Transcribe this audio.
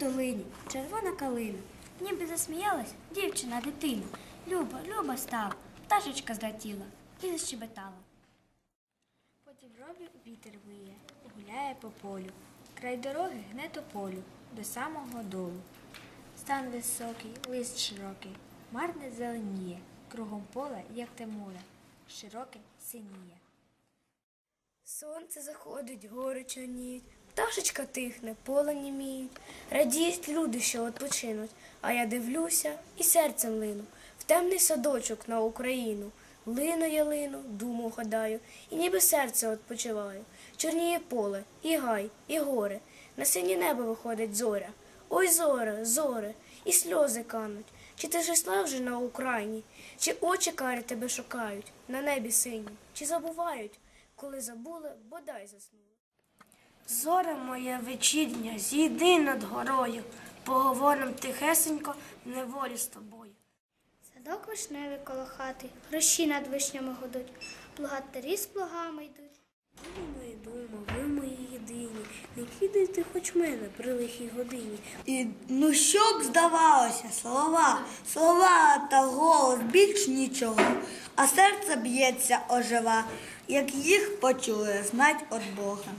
долині червона калина. Ніби засміялась дівчина дитина. Люба, люба стала, пташечка злетіла і защебетала. Потім робі вітер виє, гуляє по полю. Край дороги гне тополю до самого долу. Стан високий, лист широкий, марне зеленіє, кругом поле, як те море, широке синіє. Сонце заходить, гори чорніють, пташечка тихне, поле німіють. Радіють люди, що відпочинуть, а я дивлюся і серцем лину в темний садочок на Україну. Лину я лину, думу гадаю, і ніби серце відпочиваю. Чорніє поле, і гай, і гори. На синє небо виходить зоря. Ой, зоре, зоре, і сльози кануть. Чи ти жисла вже на Україні? Чи очі карі тебе шукають на небі синім? Чи забувають, коли забули, бодай заснули? Зоре моя вечірня, зійди над горою, поговорим тихесенько в неволі з тобою. Садок вишневий коло хати, гроші над вишнями гудуть, плугатарі з плугами йдуть. Ви мої дума, ви мої єдині, не кидайте хоч мене при лихій годині. І ну що б здавалося, слова, слова та голос більш нічого, а серце б'ється ожива, як їх почули знать від Бога.